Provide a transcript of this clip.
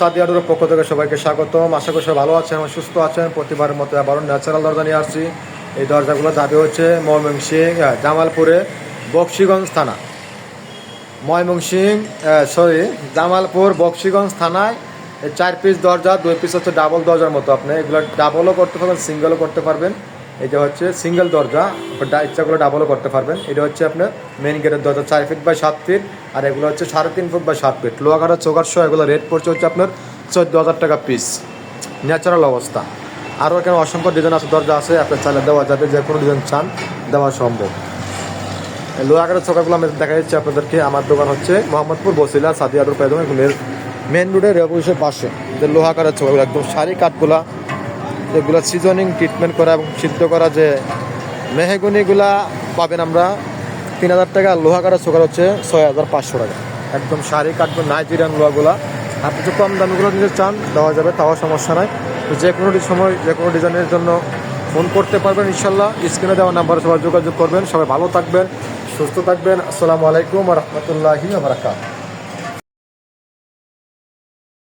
সাদিয়াডুর পক্ষ থেকে সবাইকে স্বাগতম। আশা করি সবাই ভালো আছেন এবং সুস্থ আছেন। প্রতিবারের মতো আবারও ন্যাচারাল দরজা নিয়ে আসছি। এই দরজাগুলো যাবে হচ্ছে ময়মনসিং জামালপুরে বক্সিগঞ্জ থানা। ময়মনসিং সরি জামালপুর বক্সিগঞ্জ থানায় চার পিস দরজা, দুই পিস হচ্ছে ডাবল দরজার মতো। আপনি এগুলো ডাবলও করতে পারবেন সিঙ্গেলও করতে পারবেন। এটা হচ্ছে সিঙ্গেল দরজা ইচ্ছা করে ডাবলও করতে পারবেন। এটা হচ্ছে আপনার মেন গেটের দরজা, চার ফিট বাই সাত ফিট আর এগুলো হচ্ছে সাড়ে তিন ফুট বাই সাত ফিট লোহাগাড়া সহ এগুলো রেট পড়ছে হচ্ছে আপনার চোদ্দ হাজার টাকা পিস ন্যাচারাল অবস্থা। আরও এখানে অসংখ্য ডিজাইন আছে, দরজা আছে, আপনার চাইলে দেওয়া যাবে, যে কোনো ডিজাইন চান, দেওয়া সম্ভব। লোহাগাড়ের চোখাগুলো আমি দেখা যাচ্ছে আপনাদেরকে, আমার দোকান হচ্ছে মোহাম্মদপুর, বসিলা সাদিয়াদুর পায়দম মেন রোডে রেগুলেশনের পাশে। যে লোহাগাড়ের চোখাগুলো একদম সারি কাঠগুলা এগুলো সিজনিং ট্রিটমেন্ট করা এবং সিদ্ধ করা যে মেহেগুনিগুলা পাবেন আমরা তিন হাজার টাকা লোহাগাড়ের চোখার হচ্ছে ছয় হাজার পাঁচশো টাকা। একদম সারি কাঠগুলো নাইজেরিয়ান লোহাগুলা। আপনি যদি কম দামিগুলো নিতে চান, দেওয়া যাবে, তাও সমস্যা নাই। তো যে কোনো সময় যে কোনো ডিজাইনের জন্য ফোন করতে পারবেন ইনশাল্লাহ। স্ক্রিনে দেওয়া নাম্বারে সবাই যোগাযোগ করবেন। সবাই ভালো থাকবেন, সুস্থ থাকবেন। আসসালামু আলাইকুম রহমতুল্লাহি বারাকাত